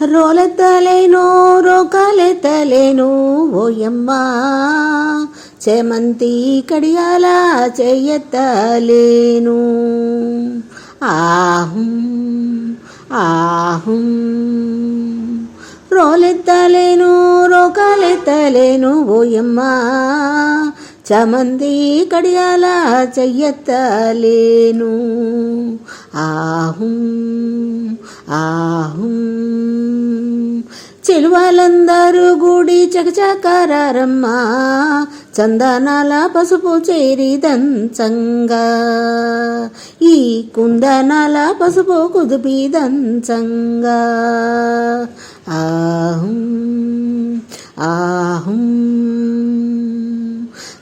రోలెత్తలేను రోకాలెత్తలేను ఓయమ్మా చేమంతి కడియాల చెయ్యెత్తలేను ఆహుం ఆహుం. రోలెత్తలేను రోకాలెత్తలేను ఓయమ్మా చమంది కడియాల చెయ్యెత్తలేను ఆహుం ఆహుం. చెలువాలందరూ గుడి చకచకారమ్మా చందనాల పసుపు చేరి దంచంగా ఈ కుందనాల పసుపు కుదుపి దంచంగా ఆహుం ఆహుం.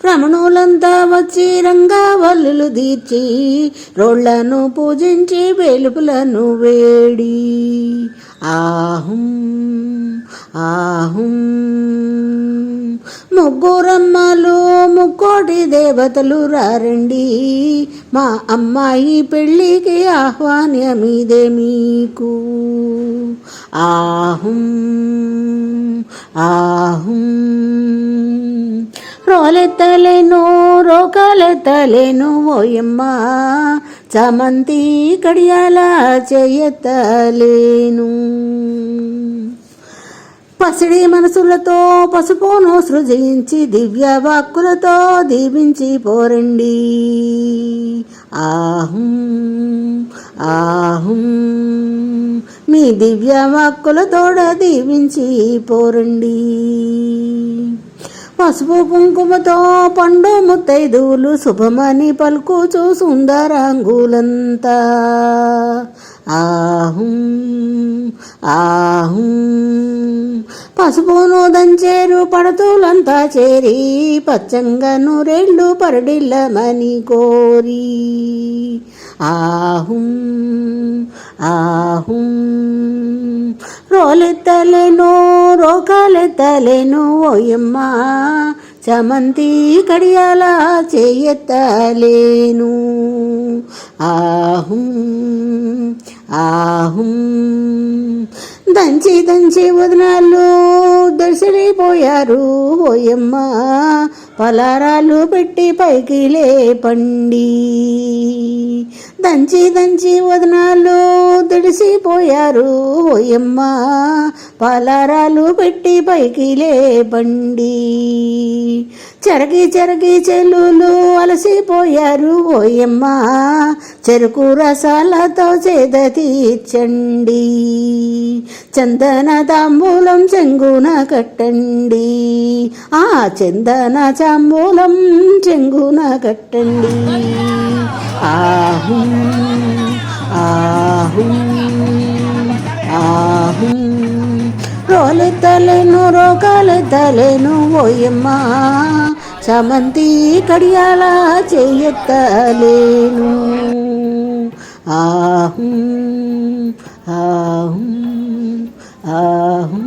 రమణులంతా వచ్చి రంగావల్లులు తీర్చి రోళ్ళను పూజించి వెలుపులను వేడి. ఆహుం ఆహుం. ముగ్గురమ్మలు ముక్కోటి దేవతలు రారండి. మా అమ్మాయి పెళ్ళికి ఆహ్వానమిదే మీకు. ఆహుం ఆహుం. రోలెత్తలేను రోకలెత్తలేను ఓయమ్మా. చమంతి కడియాల చేయెత్తలేను. పసిడి మనసులతో పసుపును సృజించి దివ్య వాక్కులతో దీవించి పోరండి. ఆహుం ఆహుం. మీ దివ్య వాక్కులతోడ దీవించి పోరండి. పసుపు కుంకుమతో పండు ముత్తైదువులు శుభమని పలుకుచు సుందరాంగులంతా. ఆహుం ఆహుం. పసుపును దంచేరు పడతులంతా చేరి పచ్చంగను రెళ్ళు పరడిల్లమని కోరి. ఆహుం ఆహుం రోలెత్తలేను రోకాలెత్తలేను ఓయమ్మా చమంతి కడియాల చేయెత్తలేను. ఆహుం ఆహుం దంచి దంచి వదనాలు దర్శనైపోయారు ఓయమ్మ. పలారాలు పెట్టి పైకి లేపండి. దంచి దంచి వదనాలు దడిసిపోయారు ఓయమ్మ. పాలారాలు పెట్టి పైకి లేపండి. చెరగి చెరగి చెల్లులు అలసిపోయారు ఓయమ్మ. చెరుకు రసాలతో చేద తీర్చండి. చందన తాంబూలం చెంగున కట్టండి. ఆ చందన తాంబూలం చెంగున కట్టండి. ఆహు ఆహు ఆహు రోలె తలెను రోగాల తలెను ఓయమ్మా చమంతి కడియాల చేయతలేను ఆహు ఆహు ఆహు.